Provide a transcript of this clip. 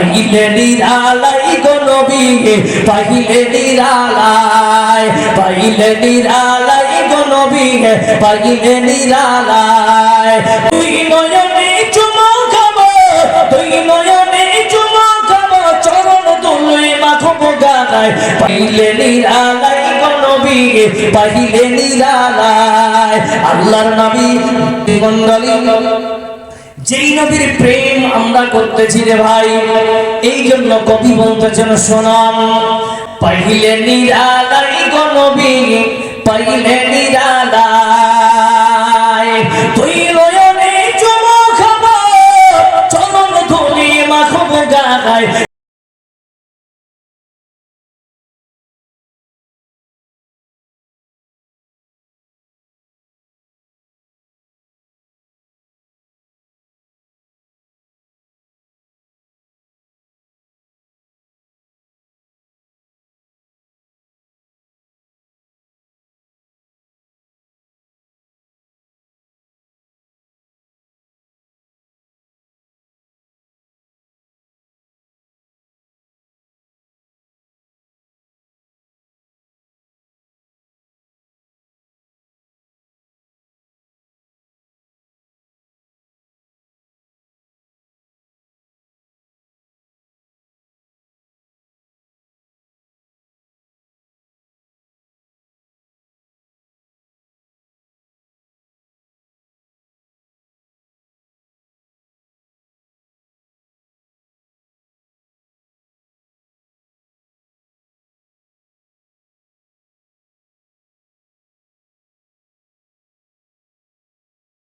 পাইলে নিরালাই গো নবী পাইলে নিরালাই পাইলে নিরালাই গো নবী পাইলে নিরালাই। তুই নয়নে চুমো খাব তুই নয়নে চুমো খাব, চরণ তুলে মাখবো গানায়। পাইলে নিরালাই গো নবী পাইলে নিরালাই। আল্লাহর নবী মন্ডলী যেই নবীর প্রেম আমরা করতেছি রে ভাই এই জন্য কবি বলতেছেন শোনাম পাহিলে নিরালাই গো নবী